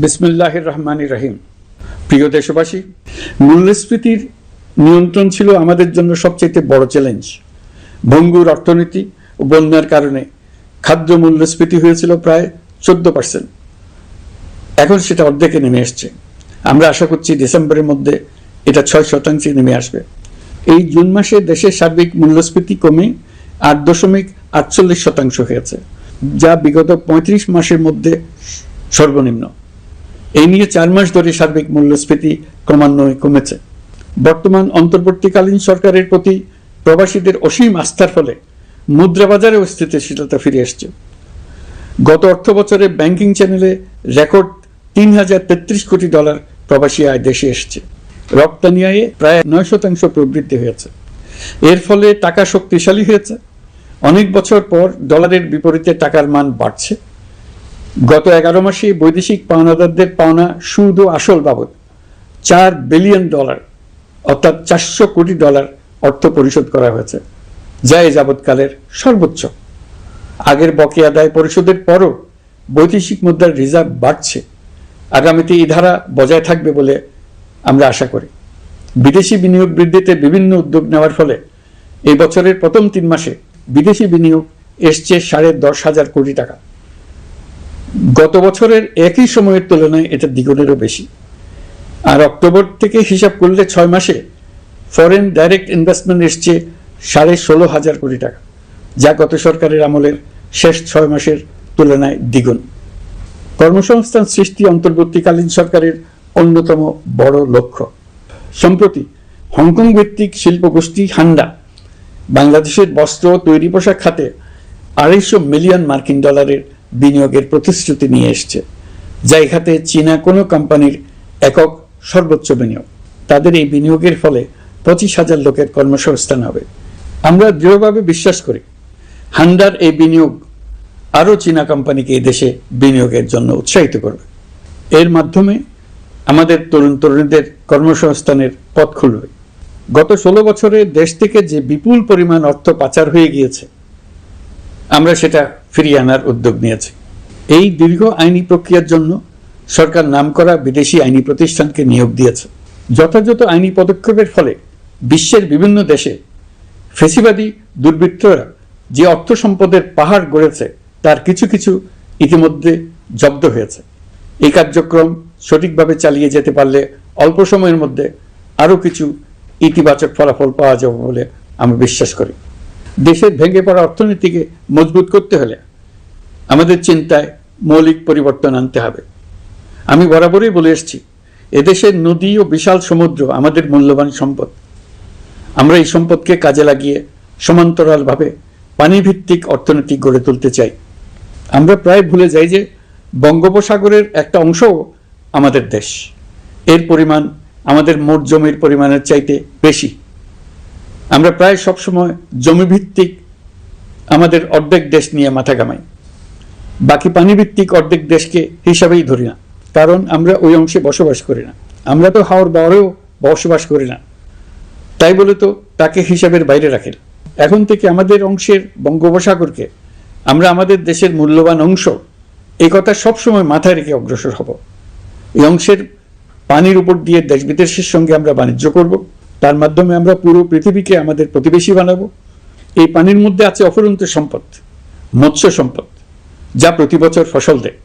বিসমুল্লাহ রহমান রহিম। প্রিয় দেশবাসী, মূল্যস্ফীতির নিয়ন্ত্রণ ছিল আমাদের জন্য সবচেয়ে বড় চ্যালেঞ্জ ভঙ্গুর অর্থনীতি ও বন্যার কারণে খাদ্য মূল্যস্ফীতি হয়েছিল প্রায় চোদ্দ পার্সেন্ট এখন সেটা অর্ধেকে নেমে এসছে। আমরা আশা করছি ডিসেম্বরের মধ্যে এটা ছয় শতাংশে নেমে আসবে। এই জুন মাসে দেশের সার্বিক মূল্যস্ফীতি কমে আট দশমিক আটচল্লিশ শতাংশ হয়েছে, যা বিগত পঁয়ত্রিশ মাসের মধ্যে সর্বনিম্ন। এই নিয়ে চার মাস ধরে সার্বিক মূল্যস্ফীতি ক্রমান্বয়ে কমেছে। বর্তমান অন্তর্বর্তীকালীন সরকারের প্রতি প্রবাসীদের অসীম আস্থার ফলে মুদ্রা বাজারেও স্থিতিশীলতা ফিরে এসছে। গত অর্থ বছরে ব্যাংকিং চ্যানেলে রেকর্ড তিন হাজার তেত্রিশ কোটি ডলার প্রবাসী আয় দেশে এসছে। রপ্তানি আয়ে প্রায় নয় শতাংশ প্রবৃদ্ধি হয়েছে। এর ফলে টাকা শক্তিশালী হয়েছে। অনেক বছর পর ডলারের বিপরীতে টাকার মান বাড়ছে। গত এগারো মাসে বৈদেশিক পাওনাদারদের পাওনা সুদ ও আসল বাবদ। চার বিলিয়ন ডলার, অর্থাৎ চারশো কোটি ডলার অর্থ পরিশোধ করা হয়েছে, যা এ যাবৎকালের সর্বোচ্চ। আগের বকেয়া আদায় পরিশোধের পরও বৈদেশিক মুদ্রার রিজার্ভ বাড়ছে। আগামীতে এই ধারা বজায় থাকবে বলে আমরা আশা করি। বিদেশি বিনিয়োগ বৃদ্ধিতে বিভিন্ন উদ্যোগ নেওয়ার ফলে এই বছরের প্রথম তিন মাসে বিদেশি বিনিয়োগ এসছে সাড়ে দশ হাজার কোটি টাকা। গত বছরের একই সময়ের তুলনায় এটা দ্বিগুণেরও বেশি। আর অক্টোবর থেকে হিসাব করলে ছয় মাসে ফরেন ডাইরেক্ট ইনভেস্টমেন্ট এসছে সাড়ে ষোলো হাজার কোটি টাকা, যা গত সরকারের আমলের শেষ ছয় মাসের তুলনায় দ্বিগুণ। কর্মসংস্থান সৃষ্টি অন্তর্বর্তীকালীন সরকারের অন্যতম বড় লক্ষ্য। সম্প্রতি হংকং ভিত্তিক শিল্পগোষ্ঠী হান্ডা বাংলাদেশের বস্ত্র তৈরি পোশাক খাতে আড়াইশো মিলিয়ন মার্কিন ডলারের বিনিয়োগের প্রতিশ্রুতি নিয়ে এসছে। যা খাতে চীনা কোনো কোম্পানির একক সর্বোচ্চ বিনিয়োগ। তাদের এই বিনিয়োগের ফলে পঁচিশ হাজার লোকের কর্মসংস্থান হবে। আমরা দৃঢ়ভাবে বিশ্বাস করি, হান্ডার এই বিনিয়োগ আরও চীনা কোম্পানিকে এই দেশে বিনিয়োগের জন্য উৎসাহিত করবে। এর মাধ্যমে আমাদের তরুণ তরুণীদের কর্মসংস্থানের পথ খুলবে। গত ষোলো বছরে দেশ থেকে যে বিপুল পরিমাণ অর্থ পাচার হয়ে গিয়েছে আমরা সেটা ফিরিয়ে আনার উদ্যোগ নিয়েছি। এই দীর্ঘ আইনি প্রক্রিয়ার জন্য সরকার নামকরা বিদেশি আইনি প্রতিষ্ঠানকে নিয়োগ দিয়েছে। যথাযথ আইনি পদক্ষেপের ফলে বিশ্বের বিভিন্ন দেশে ফেসিবাদী দুর্বৃত্তরা যে অর্থ সম্পদের পাহাড় গড়েছে, তার কিছু কিছু ইতিমধ্যে জব্দ হয়েছে। এই কার্যক্রম সঠিকভাবে চালিয়ে যেতে পারলে অল্প সময়ের মধ্যে আরও কিছু ইতিবাচক ফলাফল পাওয়া যাবে বলে আমি বিশ্বাস করি। দেশের ভেঙে পড়া অর্থনীতিকে মজবুত করতে হলে আমাদের চিন্তায় মৌলিক পরিবর্তন আনতে হবে। আমি বরাবরই বলে এসেছি, এদেশের নদী ও বিশাল সমুদ্র আমাদের মূল্যবান সম্পদ। আমরা এই সম্পদকে কাজে লাগিয়ে সমান্তরালভাবে পানিভিত্তিক অর্থনীতি গড়ে তুলতে চাই। আমরা প্রায় ভুলে যাই যে বঙ্গোপসাগরের একটা অংশও আমাদের দেশ। এর পরিমাণ আমাদের মোট জমির পরিমাণের চাইতে বেশি। আমরা প্রায় সবসময় জমিভিত্তিক আমাদের অর্ধেক দেশ নিয়ে মাথা কামাই বাকি পানিভিত্তিক অর্ধেক দেশকে হিসাবেই ধরি না, কারণ আমরা ওই অংশে বসবাস করি না। আমরা তো হাওর বাওয়ারেও বসবাস করি না। তাই বলে তো তাকে হিসাবের বাইরে রাখেন এখন থেকে আমাদের অংশের বঙ্গোপসাগরকে আমরা আমাদের দেশের মূল্যবান অংশ, এই কথা সবসময় মাথায় রেখে অগ্রসর হব। এই অংশের পানির উপর দিয়ে দেশ বিদেশের সঙ্গে আমরা বাণিজ্য করব। তার মাধ্যমে আমরা পুরো পৃথিবীকে আমাদের প্রতিবেশী বানাবো। এই পানির মধ্যে আছে অফুরন্ত সম্পদ, মৎস্য সম্পদ, যা প্রতি বছর ফসল দেয়।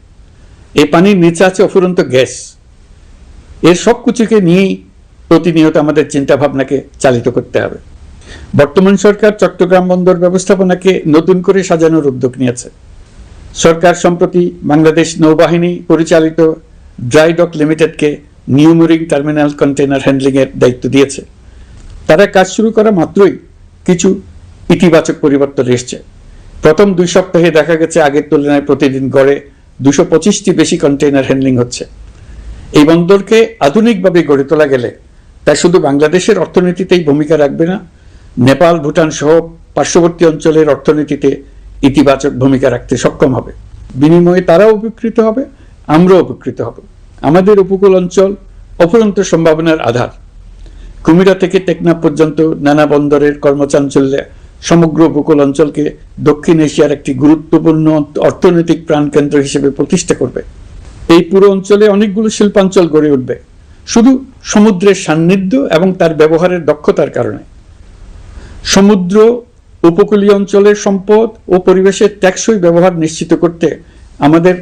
এই পানির নিচে আছে অফুরন্ত গ্যাস। এর সব কিছুকে নিয়েই প্রতিনিয়ত আমাদের চিন্তা ভাবনাকে চালিত করতে হবে। বর্তমান সরকার চট্টগ্রাম বন্দর ব্যবস্থাপনাকে নতুন করে সাজানোর উদ্যোগ নিয়েছে। সরকার সম্প্রতি বাংলাদেশ নৌবাহিনী পরিচালিত ড্রাই ডক লিমিটেডকে নিউ মুরিং টার্মিনাল কন্টেনার হ্যান্ডলিংয়ের দায়িত্ব দিয়েছে। তারা কাজ শুরু করা মাত্রই কিছু ইতিবাচক পরিবর্তন এসছে। প্রথম দুই সপ্তাহে দেখা গেছে, আগের তুলনায় প্রতিদিন গড়ে দুশো পঁচিশটি বেশি কন্টেইনার হ্যান্ডলিং হচ্ছে। এই বন্দরকে আধুনিকভাবে গড়ে তোলা গেলে তা শুধু বাংলাদেশের অর্থনীতিতেই ভূমিকা রাখবে না, নেপাল, ভুটান সহ পার্শ্ববর্তী অঞ্চলের অর্থনীতিতে ইতিবাচক ভূমিকা রাখতে সক্ষম হবে। বিনিময়ে তারাও উপকৃত হবে, আমরাও উপকৃত হব। আমাদের উপকূল অঞ্চল অফুরন্ত সম্ভাবনার আধার। কুমিরা থেকে টেকনাফ পর্যন্ত নানা বন্দরের কর্মচাঞ্চল্যে সমগ্র উপকূল অঞ্চলকে দক্ষিণ এশিয়ার একটি গুরুত্বপূর্ণ অর্থনৈতিক প্রাণকেন্দ্র হিসেবে প্রতিষ্ঠা করবে। এই পুরো অঞ্চলে অনেকগুলো শিল্পাঞ্চল গড়ে উঠবে। শুধু সমুদ্রের সান্নিধ্য এবং তার ব্যবহারের দক্ষতার কারণে। সমুদ্র উপকূলীয় অঞ্চলের সম্পদ ও পরিবেশের টেকসই ব্যবহার নিশ্চিত করতে আমাদের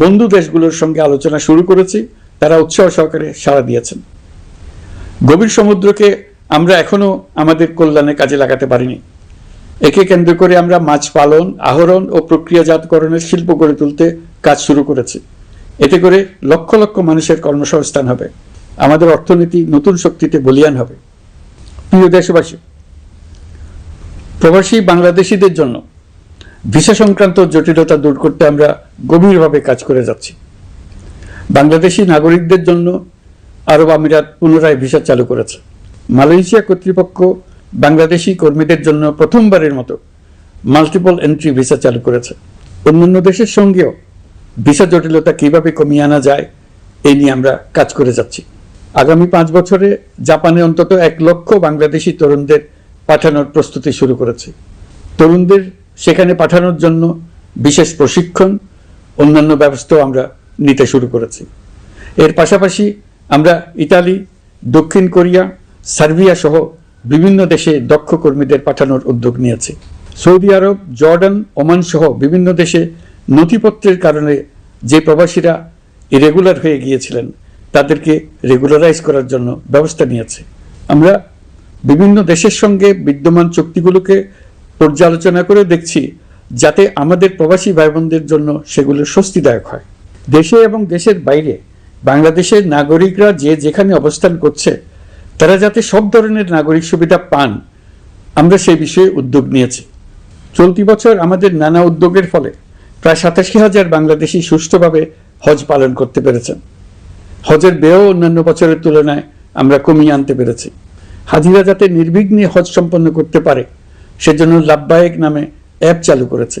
বন্ধু দেশগুলোর সঙ্গে আলোচনা শুরু করেছি। তারা উৎসাহ সহকারে সাড়া দিয়েছেন। গভীর সমুদ্রকে আমরা এখনও আমাদের কল্যাণে কাজে লাগাতে পারিনি। একে কেন্দ্র করে আমরা মাছ পালন, আহরণ ও প্রক্রিয়াজাতকরণের শিল্প গড়ে তুলতে কাজ শুরু করেছি। এতে করে লক্ষ লক্ষ মানুষের কর্মসংস্থান হবে। আমাদের অর্থনীতি নতুন শক্তিতে বলিয়ান হবে। প্রিয় দেশবাসী, প্রবাসী বাংলাদেশিদের জন্য ভিসা সংক্রান্ত জটিলতা দূর করতে আমরা গভীরভাবে কাজ করে যাচ্ছি। বাংলাদেশি নাগরিকদের জন্য আরব আমিরাত পুনরায় ভিসা চালু করেছে। মালয়েশিয়া কর্তৃপক্ষ বাংলাদেশি কর্মীদের জন্য প্রথমবারের মতো মাল্টিপল এন্ট্রি ভিসা চালু করেছে। অন্যান্য দেশের সঙ্গেও ভিসা জটিলতা কীভাবে কমিয়ে আনা যায় এই নিয়ে আমরা কাজ করে যাচ্ছি। আগামী পাঁচ বছরে জাপানে অন্তত এক লক্ষ বাংলাদেশি তরুণদের পাঠানোর প্রস্তুতি শুরু করেছে। তরুণদের সেখানে পাঠানোর জন্য বিশেষ প্রশিক্ষণ, অন্যান্য ব্যবস্থাও আমরা নিতে শুরু করেছি। এর পাশাপাশি আমরা ইতালি, দক্ষিণ কোরিয়া, সার্বিয়া সহ বিভিন্ন দেশে দক্ষ কর্মীদের পাঠানোর উদ্যোগ নিয়েছে। সৌদি আরব, জর্ডান, ওমান সহ বিভিন্ন দেশে নথিপত্রের কারণে যে প্রবাসীরা ইরেগুলার হয়ে গিয়েছিলেন, তাদেরকে রেগুলারাইজ করার জন্য ব্যবস্থা নিয়েছে। আমরা বিভিন্ন দেশের সঙ্গে বিদ্যমান চুক্তিগুলোকে পর্যালোচনা করে দেখছি, যাতে আমাদের প্রবাসী ভাই জন্য সেগুলো স্বস্তিদায়ক হয়। দেশে এবং দেশের বাইরে বাংলাদেশের নাগরিকরা যে যেখানে অবস্থান করছে, তারা যাতে সব ধরনের নাগরিক সুবিধা পান, আমরা সেই বিষয়ে উদ্যোগ নিয়েছি। চলতি বছর আমাদের নানা উদ্যোগের ফলে প্রায় সাতাশি হাজার বাংলাদেশি সুষ্ঠুভাবে হজ পালন করতে পেরেছেন। হজের ব্যয় অন্যান্য বছরের তুলনায় আমরা কমিয়ে আনতে পেরেছি। হাজিরা যাতে নির্বিঘ্নে হজ সম্পন্ন করতে পারে, সেজন্য লাভবায়ক নামে অ্যাপ চালু করেছে,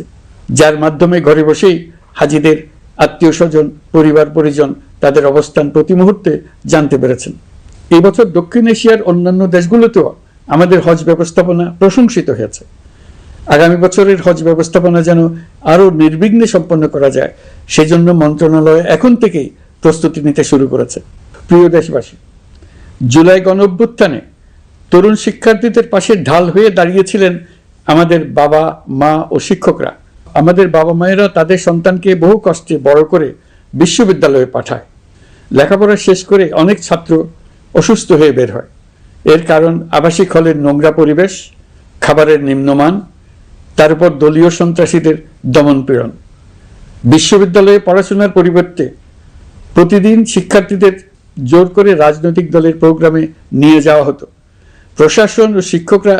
যার মাধ্যমে ঘরে বসেই হাজিদের আত্মীয় স্বজন, পরিবার পরিজন তাদের অবস্থান প্রতি মুহূর্তে জানতে পেরেছেন। এই বছর দক্ষিণ এশিয়ার অন্যান্য দেশগুলোতেও আমাদের হজ ব্যবস্থাপনা প্রশংসিত হয়েছে। আগামী বছরের হজ ব্যবস্থাপনা যেন আরও নির্বিঘ্নে সম্পন্ন করা যায়, সেজন্য মন্ত্রণালয় এখন থেকেই প্রস্তুতি নিতে শুরু করেছে। প্রিয় দেশবাসী, জুলাই গণ অভ্যুত্থানে তরুণ শিক্ষার্থীদের পাশে ঢাল হয়ে দাঁড়িয়েছিলেন আমাদের বাবা, মা ও শিক্ষকরা। আমাদের বাবা মায়েরা তাদের সন্তানকে বহু কষ্টে বড় করে বিশ্ববিদ্যালয়ে পাঠায়। লেখাপড়া শেষ করে অনেক ছাত্র অসুস্থ হয়ে বের হয়। এর কারণ আবাসিক হলের নোংরা পরিবেশ, খাবারের নিম্নমান, তার উপর দলীয় সন্ত্রাসীদের দমন পীড়ন। বিশ্ববিদ্যালয়ে পড়াশোনার পরিবর্তে প্রতিদিন শিক্ষার্থীদের জোর করে রাজনৈতিক দলের প্রোগ্রামে নিয়ে যাওয়া হতো। প্রশাসন ও শিক্ষকরা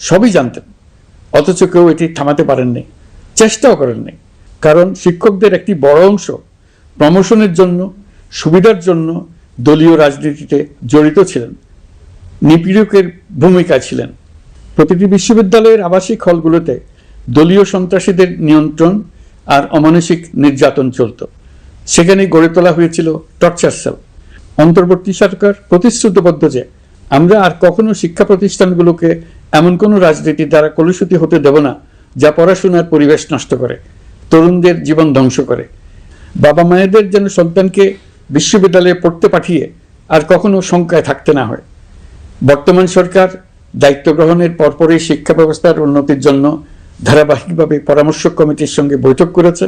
সবই জানতেন, অথচ কেউ এটি থামাতে পারেননি, চেষ্টাও করেননি, কারণ শিক্ষকদের একটি বড় অংশ প্রমোশনের জন্য, সুবিধার জন্য দলীয় রাজনীতিতে জড়িত ছিলেন। নিপীড়কের ভূমিকায় ছিলেন। প্রতিটি বিশ্ববিদ্যালয়ের আবাসিক হলগুলোতে দলীয় সন্ত্রাসীদের নিয়ন্ত্রণ আর অমানসিক নির্যাতন চলত। সেখানে গড়ে তোলা হয়েছিল টর্চার সেল। অন্তর্বর্তী সরকার প্রতিশ্রুতিবদ্ধ যে, আমরা আর কখনো শিক্ষা প্রতিষ্ঠানগুলোকে এমন কোনো রাজনীতি দ্বারা কলুষিত হতে দেব না, যা পড়াশোনার পরিবেশ নষ্ট করে, তরুণদের জীবন ধ্বংস করে। বাবা মায়েদের যেন সন্তানকে বিশ্ববিদ্যালয়ে পড়তে পাঠিয়ে আর কখনো শঙ্কায় থাকতে না হয়। বর্তমান সরকার দায়িত্ব গ্রহণের পরপরই শিক্ষা ব্যবস্থার উন্নতির জন্য ধারাবাহিকভাবে পরামর্শ কমিটির সঙ্গে বৈঠক করেছে,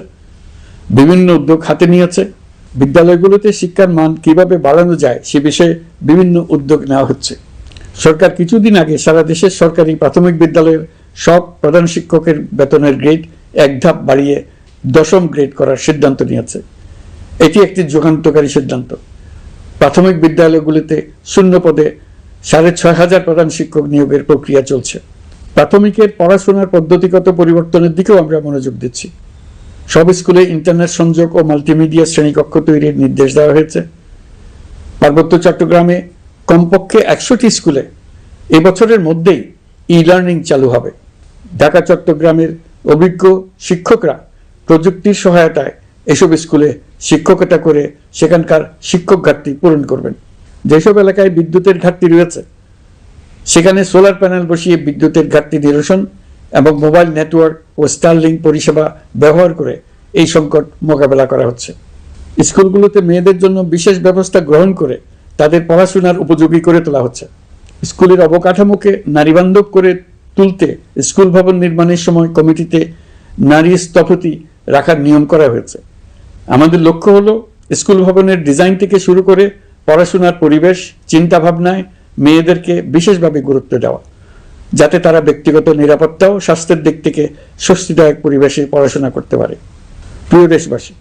বিভিন্ন উদ্যোগ হাতে নিয়েছে। বিদ্যালয়গুলোতে শিক্ষার মান কীভাবে বাড়ানো যায় সে বিষয়ে বিভিন্ন উদ্যোগ নেওয়া হচ্ছে। সরকার কিছুদিন আগে সারা দেশের সরকারি প্রাথমিক বিদ্যালয়ের সব প্রধান শিক্ষকের বেতনের গ্রেড এক ধাপ বাড়িয়ে দশম গ্রেড করার সিদ্ধান্ত নিয়েছে। এটি একটি যুগান্তকারী সিদ্ধান্ত। প্রাথমিক বিদ্যালয়গুলিতে শূন্য পদে সাড়ে ছয় হাজার প্রধান শিক্ষক নিয়োগের প্রক্রিয়া চলছে। প্রাথমিকের পড়াশোনার পদ্ধতিগত পরিবর্তনের দিকেও আমরা মনোযোগ দিচ্ছি। সব স্কুলে ইন্টারনেট সংযোগ ও মাল্টিমিডিয়া শ্রেণীকক্ষ তৈরির নির্দেশ দেওয়া হয়েছে। পার্বত্য চট্টগ্রামে কমপক্ষে একশোটি স্কুলে এবছরের মধ্যেই ই লার্নিং চালু হবে। ঢাকা, চট্টগ্রামের অভিজ্ঞ শিক্ষকরা প্রযুক্তির সহায়তায় এসব স্কুলে শিক্ষকতা করে সেখানকার শিক্ষক ঘাটতি পূরণ করবেন। যেসব এলাকায় বিদ্যুতের ঘাটতি রয়েছে, সেখানে সোলার প্যানেল বসিয়ে বিদ্যুতের ঘাটতি নিরসন এবং মোবাইল নেটওয়ার্ক ও স্টারলিং পরিষেবা ব্যবহার করে এই সংকট মোকাবেলা করা হচ্ছে। স্কুলগুলোতে মেয়েদের জন্য বিশেষ ব্যবস্থা গ্রহণ করে তাদের পড়াশোনার উপযোগী করে তোলা হচ্ছে। স্কুলের অবকাঠামোকে নারীবান্ধব করে তুলতে স্কুল ভবন নির্মাণের সময় কমিটিতে নারী স্থপতি রাখার নিয়ম করা হয়েছে। আমাদের লক্ষ্য হলো স্কুল ভবনের ডিজাইন থেকে শুরু করে পড়াশোনার পরিবেশ চিন্তা ভাবনায় মেয়েদেরকে বিশেষভাবে গুরুত্ব দেওয়া, যাতে তারা ব্যক্তিগত নিরাপত্তা ও স্বাস্থ্যের দিক থেকে স্বস্তিদায়ক পরিবেশে পড়াশোনা করতে পারে। প্রিয় দেশবাসী,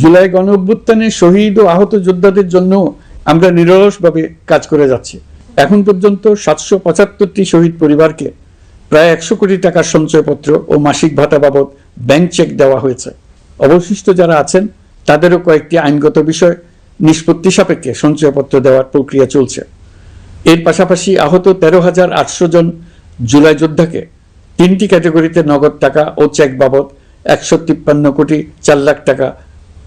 জুলাই গণ অভ্যুত্থানে শহীদ ও আহত যোদ্ধাদের জন্য আমরা নিরলসভাবে কাজ করে যাচ্ছি। এখন পর্যন্ত সাতশো পঁচাত্তরটি শহীদ পরিবারকে প্রায় একশো কোটি টাকার সঞ্চয়পত্র ও মাসিক ভাতা বাবদ ব্যাংক চেক দেওয়া হয়েছে। অবশিষ্ট যারা আছেন, তাদেরও কয়েকটি আইনগত বিষয় নিষ্পত্তি সাপেক্ষে সঞ্চয়পত্র দেওয়ার প্রক্রিয়া চলছে। এর পাশাপাশি আহত তেরো হাজার আটশো জন জুলাই যোদ্ধাকে তিনটি ক্যাটাগরিতে নগদ টাকা ও চেক বাবদ একশো তিপ্পান্ন কোটি চার লাখ টাকা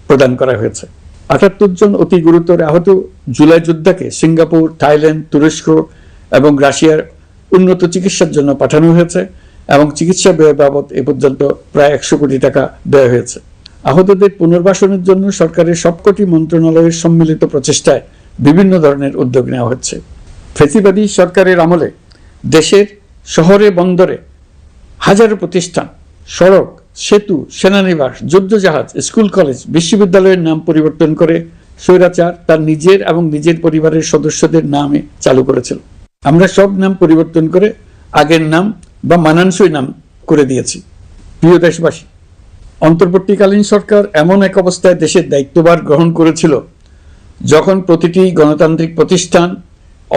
প্রদান করা হয়েছে। আটাত্তর জন অতি গুরুতর আহত জুলাই যোদ্ধাকে সিঙ্গাপুর, থাইল্যান্ড, তুরস্ক এবং রাশিয়ার উন্নত চিকিৎসার জন্য পাঠানো হয়েছে। এবং চিকিৎসা ব্যয় বাবদ এ পর্যন্ত প্রায় একশো কোটি টাকা ব্যয় হয়েছে। আহতদের পুনর্বাসনের জন্য সরকারের সবকটি মন্ত্রণালয়ের সম্মিলিত প্রচেষ্টায় বিভিন্ন ধরনের উদ্যোগ নেওয়া হচ্ছে। ফেসিবাদী সরকারের আমলে দেশের শহরে বন্দরে হাজারো প্রতিষ্ঠান, সড়ক, সেতু, সেনানিবাস, যুদ্ধজাহাজ, স্কুল কলেজ, বিশ্ববিদ্যালয়ের নাম পরিবর্তন করে স্বৈরাচার তার নিজের এবং নিজের পরিবারের সদস্যদের নামে চালু করেছিল। আমরা সব নাম পরিবর্তন করে আগের নাম বা মানানসই নাম করে দিয়েছি। প্রিয় দেশবাসী, অন্তর্বর্তীকালীন সরকার এমন এক অবস্থায় দেশের দায়িত্বভার গ্রহণ করেছিল যখন প্রতিটি গণতান্ত্রিক প্রতিষ্ঠান,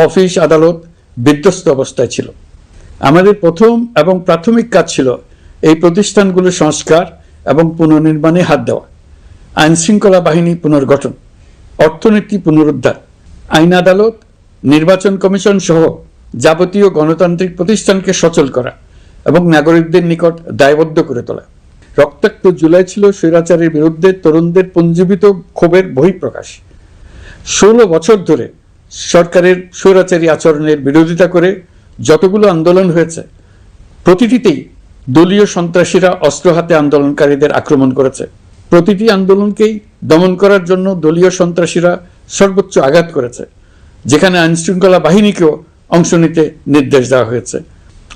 অফিস, আদালত বিধ্বস্ত অবস্থায় ছিল। আমাদের প্রথম এবং প্রাথমিক কাজ ছিল এই প্রতিষ্ঠানগুলো সংস্কার এবং পুনর্নির্মাণে হাত দেওয়া আইন শৃঙ্খলা বাহিনী পুনর্গঠন, অর্থনীতি পুনরুদ্ধার, আইন আদালত, নির্বাচন কমিশন সহ যাবতীয় গণতান্ত্রিক প্রতিষ্ঠানকে সচল করা এবং নাগরিকদের নিকট দায়বদ্ধ করে তোলা। রক্তাক্ত জুলাই ছিল স্বৈরাচারের বিরুদ্ধে তরুণদের পুঞ্জীবিত ক্ষোভের বহিঃপ্রকাশ। ষোলো বছর ধরে সরকারের স্বৈরাচারী আচরণের বিরোধিতা করে যতগুলো আন্দোলন হয়েছে, প্রতিটিতেই দলীয় সন্ত্রাসীরা অস্ত্র হাতে আন্দোলনকারীদের আক্রমণ করেছে। প্রতিটি আন্দোলনকেই দমন করার জন্য দলীয় সন্ত্রাসীরা সর্বোচ্চ আঘাত করেছে, যেখানে আইনশৃঙ্খলা বাহিনীকেও অংশ নিতে নির্দেশ দেওয়া হয়েছে,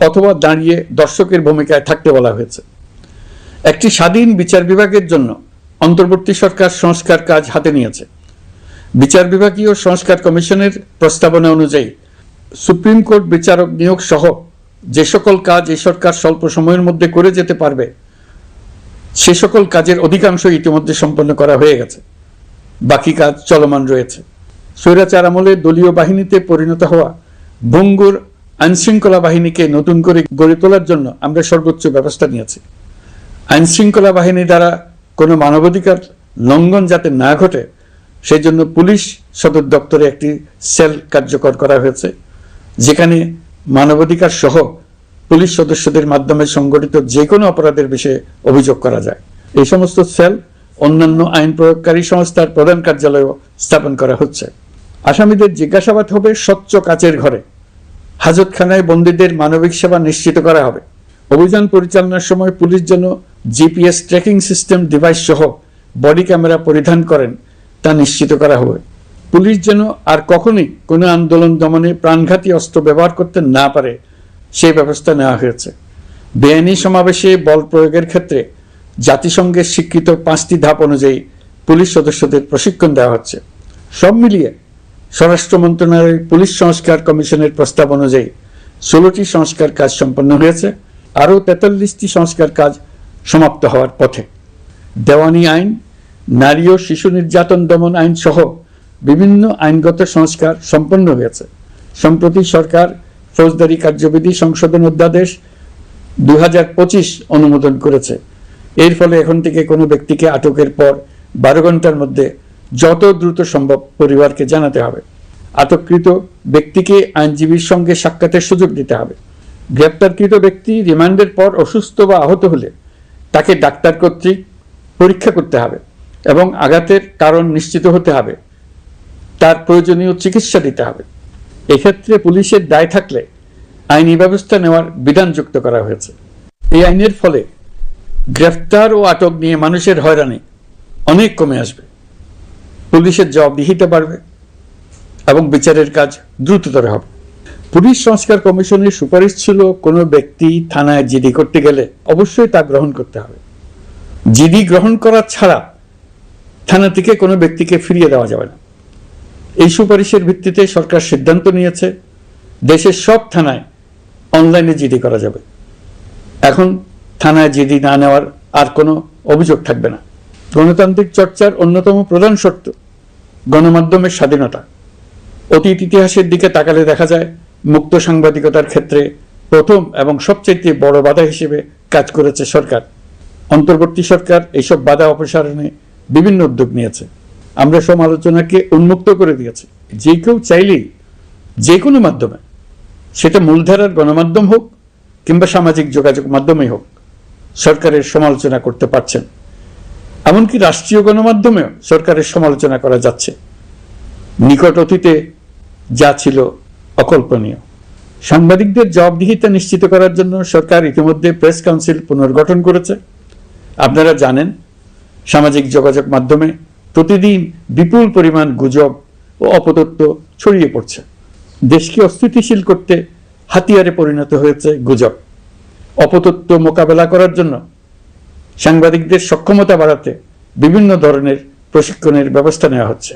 অথবা দাঁড়িয়ে দর্শকের ভূমিকায় থাকতে বলা হয়েছে। একটি স্বাধীন বিচার বিভাগের জন্য অন্তর্বর্তী সরকার সংস্কার কাজ হাতে নিয়েছে। বিচার বিভাগীয় সংস্কার কমিশনের প্রস্তাবনা অনুযায়ী সুপ্রিম কোর্ট বিচারক নিয়োগ সহ যে সকল কাজ এই সরকার স্বল্প সময়ের মধ্যে করে যেতে পারবে, সে সকল কাজের অধিকাংশ ইতিমধ্যে সম্পন্ন করা হয়ে গেছে। বাকি কাজ চলমান রয়েছে। স্বৈরাচার আমলে দলীয় বাহিনীতে পরিণত হওয়া ভঙ্গুর আইনশৃঙ্খলা বাহিনীকে নতুন করে গড়ে তোলার জন্য আমরা সর্বোচ্চ ব্যবস্থা নিয়েছি। আইনশৃঙ্খলা বাহিনী দ্বারা কোনো মানবাধিকার লঙ্ঘন যাতে না ঘটে সেই জন্য পুলিশ সদর দপ্তরে একটি সেল কার্যকর করা হয়েছে, যেখানে মানবাধিকার সহ পুলিশ সদস্যদের মাধ্যমে সংগঠিত যে কোনো অপরাধের বিষয়ে অভিযোগ করা যায়। এই সমস্ত সেল অন্যান্য আইন প্রয়োগকারী সংস্থার প্রধান কার্যালয়েও স্থাপন করা হচ্ছে। আসামিদের জিজ্ঞাসাবাদ হবে স্বচ্ছ কাচের ঘরে। হাজতখানায় বন্দীদের মানবিক সেবা নিশ্চিত করা হবে। অভিযান পরিচালনার সময় পুলিশ যেন জিপিএস ট্র্যাকিং সিস্টেম ডিভাইস সহ বডি ক্যামেরা পরিধান করেন, তা নিশ্চিত করা হবে। পুলিশ যেন আর কখনই কোনো আন্দোলন দমনে প্রাণঘাতী অস্ত্র ব্যবহার করতে না পারে, সেই ব্যবস্থা নেওয়া হয়েছে। বেআইনি সমাবেশে বল প্রয়োগের ক্ষেত্রে জাতিসংঘের স্বীকৃত পাঁচটি ধাপ অনুযায়ী পুলিশ সদস্যদের প্রশিক্ষণ দেওয়া হচ্ছে। সব মিলিয়ে স্বরাষ্ট্র মন্ত্রণালয়ের পুলিশ সংস্কার কমিশনের প্রস্তাব অনুযায়ী ষোলোটি সংস্কার কাজ সম্পন্ন হয়েছে, আরও তেতাল্লিশটি সংস্কার কাজ সমাপ্ত হওয়ার পথে। দেওয়ানি আইন, নারী ও শিশু নির্যাতন দমন আইন সহ বিভিন্ন আইনগত সংস্কার সম্পন্ন হয়েছে। সম্প্রতি সরকার ফৌজদারি কার্যবিধি সংশোধন অধ্যাদেশ দু হাজার পঁচিশ অনুমোদন করেছে। এর ফলে এখন থেকে কোনো ব্যক্তিকে আটকের পর বারো ঘণ্টার মধ্যে যত দ্রুত সম্ভব পরিবারকে জানাতে হবে। আটককৃত ব্যক্তিকে আইনজীবীর সঙ্গে সাক্ষাতের সুযোগ দিতে হবে। গ্রেপ্তারকৃত ব্যক্তি রিমান্ডের পর অসুস্থ বা আহত হলে তাকে ডাক্তার কর্তৃক পরীক্ষা করতে হবে এবং আঘাতের কারণ নিশ্চিত হতে হবে। তার প্রয়োজনীয় চিকিৎসা দিতে হবে। এক্ষেত্রে পুলিশের দায় থাকলে আইনি ব্যবস্থা নেওয়ার বিধান যুক্ত করা হয়েছে। এই আইনের ফলে গ্রেফতার ও আটক নিয়ে মানুষের হয়রানি অনেক কমে আসবে। পুলিশের জবাবদিহিতে বাড়বে এবং বিচারের কাজ দ্রুততর হবে। পুলিশ সংস্কার কমিশনের সুপারিশ ছিল কোনো ব্যক্তি থানায় জিডি করতে গেলে অবশ্যই তা গ্রহণ করতে হবে। জিডি গ্রহণ করা ছাড়া থানা থেকে কোনো ব্যক্তিকে ফিরিয়ে দেওয়া যাবে না। এই সুপারিশের ভিত্তিতে সরকার সিদ্ধান্ত নিয়েছে, দেশের সব থানায় অনলাইনে জিডি করা যাবে। এখন থানায় জিডি না নেওয়ার আর কোনো অভিযোগ থাকবে না। গণতান্ত্রিক চর্চার অন্যতম প্রধান শর্ত গণমাধ্যমের স্বাধীনতা। অতীত ইতিহাসের দিকে তাকালে দেখা যায়, মুক্ত সাংবাদিকতার ক্ষেত্রে প্রথম এবং সবচেয়ে বড় বাধা হিসেবে কাজ করেছে সরকার। অন্তর্বর্তী সরকার এইসব বাধা অপসারণে বিভিন্ন উদ্যোগ নিয়েছে। আমরা সমালোচনাকে উন্মুক্ত করে দিয়েছি। যে কেউ চাইলেই যে কোনো মাধ্যমে, সেটা মূলধারার গণমাধ্যম হোক কিংবা সামাজিক যোগাযোগ মাধ্যমেই হোক, সরকারের সমালোচনা করতে পারছেন। এমনকি রাষ্ট্রীয় গণমাধ্যমেও সরকারের সমালোচনা করা যাচ্ছে। নিকট অতীতে যা ছিল অকল্পনীয়। সাংবাদিকদের জবাবদিহিতা নিশ্চিত করার জন্য সরকার ইতিমধ্যে প্রেস কাউন্সিল পুনর্গঠন করেছে। আপনারা জানেন, সামাজিক যোগাযোগ মাধ্যমে প্রতিদিন বিপুল পরিমাণ গুজব ও অপতত্ত্ব ছড়িয়ে পড়ছে। দেশকে অস্থিতিশীল করতে হাতিয়ারে পরিণত হয়েছে গুজব। অপতত্ত্ব মোকাবেলা করার জন্য সাংবাদিকদের সক্ষমতা বাড়াতে বিভিন্ন ধরনের প্রশিক্ষণের ব্যবস্থা নেওয়া হচ্ছে।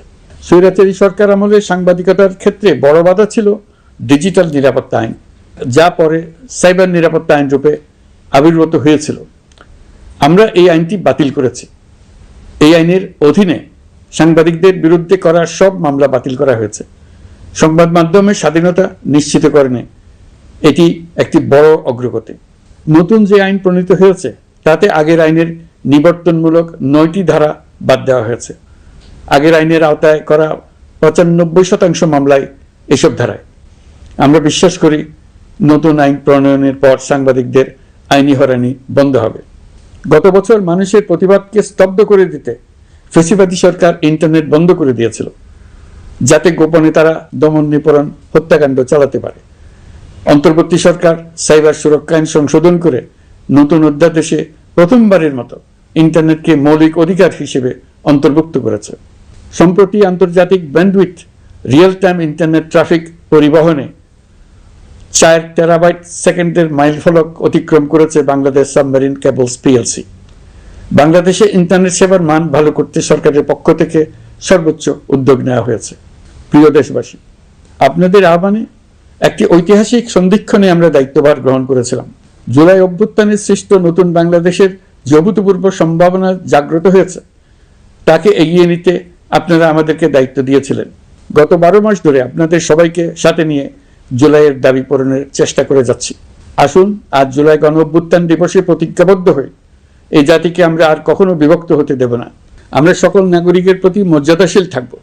স্বৈরাচারী সরকার আমলে সাংবাদিকতার ক্ষেত্রে বড় বাধা ছিল ডিজিটাল নিরাপত্তা আইন, যা পরে সাইবার নিরাপত্তা আইন রূপে আবির্ভূত হয়েছিল। আমরা এই আইনটি বাতিল করেছি। এই আইনের অধীনে সাংবাদিকদের বিরুদ্ধে করা সব মামলা বাতিল করা হয়েছে। সংবাদ মাধ্যমের স্বাধীনতা নিশ্চিতকরণে এটি একটি বড় অগ্রগতি। নতুন যে আইন প্রণীত হয়েছে তাতে আগের আইনের নিবর্তনমূলক নয়টি ধারা বাদ দেওয়া হয়েছে। আগের আইনের আওতায় করা পঁচানব্বই শতাংশ মামলায় এসব ধারায়। আমরা বিশ্বাস করি, নতুন আইন প্রণয়নের পর সাংবাদিকদের আইনি হরানি বন্ধ হবে। গত বছর মানুষের প্রতিবাদকে স্তব্ধ করে দিতে ফেসিবাদী সরকার ইন্টারনেট বন্ধ করে দিয়েছিল, যাতে গোপনে তারা দমন নিপরণ হত্যাকাণ্ড চালাতে পারে। অন্তর্বর্তী সরকার সাইবার সুরক্ষা আইন সংশোধন করে নতুন অধ্যাদেশে প্রথমবারের মতো ইন্টারনেটকে মৌলিক অধিকার হিসেবে অন্তর্ভুক্ত করেছে। সম্প্রতি আন্তর্জাতিক bandwidth real time internet traffic পরিবহনে চার টেরাবাইট সেকেন্ডের মাইল ফলক অতিক্রম করেছে বাংলাদেশ সাবমেরিন কেবলস পিএলসি। বাংলাদেশে ইন্টারনেট সেবার মান ভালো করতে সরকারের পক্ষ থেকে সর্বোচ্চ উদ্যোগ নেওয়া হয়েছে। প্রিয় দেশবাসী, আপনাদের আহ্বানে একটি ঐতিহাসিক সন্ধিক্ষণে আমরা দায়িত্বভার গ্রহণ করেছিলাম। জুলাই অভ্যুত্থানের সৃষ্ট নতুন বাংলাদেশের যে অভূতপূর্ব সম্ভাবনা জাগ্রত হয়েছে। তাকে এগিয়ে নিতে আপনারা আমাদেরকে দায়িত্ব দিয়েছিলেন। গত বারো মাস ধরে আপনাদের সবাইকে সাথে নিয়ে জুলাইয়ের দাবি পূরণের চেষ্টা করে যাচ্ছি। আসুন, আজ জুলাই গণ অভ্যুত্থান দিবসে প্রতিজ্ঞাবদ্ধ হয়ে এই জাতিকে আমরা আর কখনো বিভক্ত হতে দেব না। আমরা সকল নাগরিকের প্রতি মর্যাদাশীল থাকব।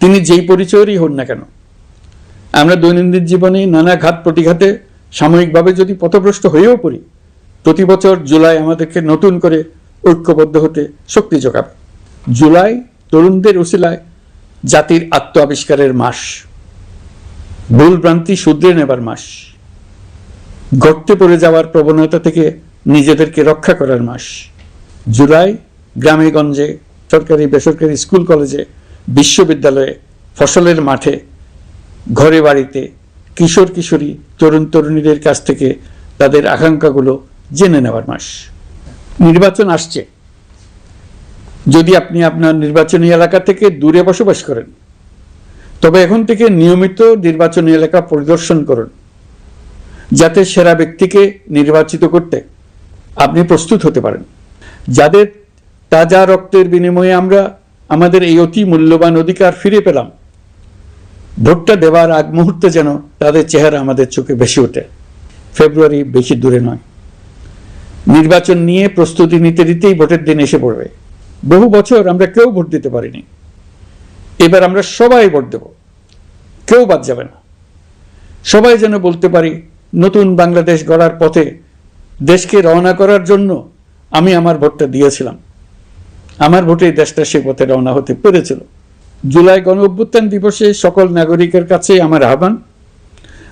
তিনি যেই পরিচয়েরই হন না কেন। আমরা দৈনন্দিন জীবনে নানা ঘাত প্রতিঘাতে সাময়িকভাবে যদি পথভ্রষ্ট হয়েও পড়ি, প্রতি বছর জুলাই আমাদেরকে নতুন করে ঐক্যবদ্ধ হতে শক্তি যোগাবে। জুলাই তরুণদের উসিলায় জাতির আত্ম আবিষ্কারের মাস ভুল ভ্রান্তি শুধরে নেবার মাস, গর্তে পড়ে যাওয়ার প্রবণতা থেকে নিজেদেরকে রক্ষা করার মাস। জুলাই গ্রামে গঞ্জে সরকারি বেসরকারি স্কুল কলেজে বিশ্ববিদ্যালয়ে ফসলের মাঠে ঘরে বাড়িতে কিশোর কিশোরী, তরুণ তরুণীদের কাছ থেকে তাদের আকাঙ্ক্ষাগুলো জেনে নেওয়ার মাস। নির্বাচন আসছে। যদি আপনি আপনার নির্বাচনী এলাকা থেকে দূরে বসবাস করেন, তবে এখন থেকে নিয়মিত নির্বাচনী এলাকা পরিদর্শন করুন, যাতে সেরা ব্যক্তিকে নির্বাচিত করতে আপনি প্রস্তুত হতে পারেন। যাদের তাজা রক্তের বিনিময়ে আমরা আমাদের এই অতি মূল্যবান অধিকার ফিরে পেলাম ভোটটা দেওয়ার আগ মুহূর্তে যেন তাদের চেহারা আমাদের চোখে বেশি ওঠে। ফেব্রুয়ারি বেশি দূরে নয়। নির্বাচন নিয়ে প্রস্তুতি নিতে নিতেই ভোটের দিন এসে পড়বে। বহু বছর আমরা কেউ ভোট দিতে পারিনি। এবার আমরা সবাই ভোট দেব। কেউ বাদ যাবে না। সবাই যেন বলতে পারি, নতুন বাংলাদেশ গড়ার পথে দেশকে রওনা করার জন্য আমি আমার ভোটটা দিয়েছিলাম। আমার ভোটেই দেশটা সে পথে রওনা হতে পেরেছিল। জুলাই গণ অভ্যুত্থান দিবসে সকল নাগরিকের কাছে আমার আহ্বান।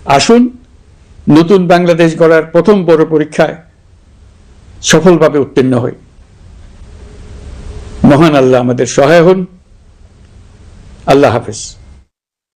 আসুন, নতুন বাংলাদেশ গড়ার প্রথম বড় পরীক্ষায় সফলভাবে উত্তীর্ণ হই। মহান আল্লাহ আমাদের সহায় হন। আল্লাহ হাফেজ।